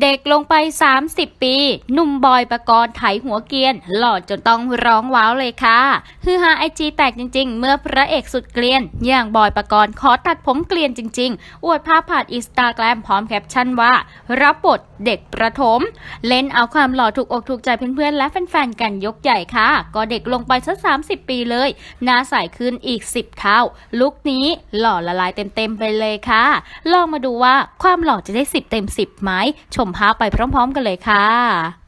เด็กลงไป 30 ปี หนุ่มบอยประกรณ์ไถหัวเกียน หล่อจนต้องร้องว้าวเลยค่ะฮือฮาไอจีแตกจริง ๆ เมื่อพระเอกสุดเกลียน อย่างบอยประกรณ์ขอตัดผมเกลียนจริง ๆ อวดภาพผ่านอินสตาแกรมพร้อมแคปชั่นว่า รับบทเด็กประถม เล่นเอาความหล่อถูกอกถูกใจเพื่อนๆและแฟนๆกันยกใหญ่ค่ะ ก็เด็กลงไปสัก30 ปีเลยหน้าใสขึ้นอีก 10 เท่า ลุคนี้หล่อละลายเต็มๆไปเลยค่ะ ลองมาดูว่าความหล่อจะได้ 10 เต็ม 10ไหมชมภาพไปพร้อม ๆ กันเลยค่ะ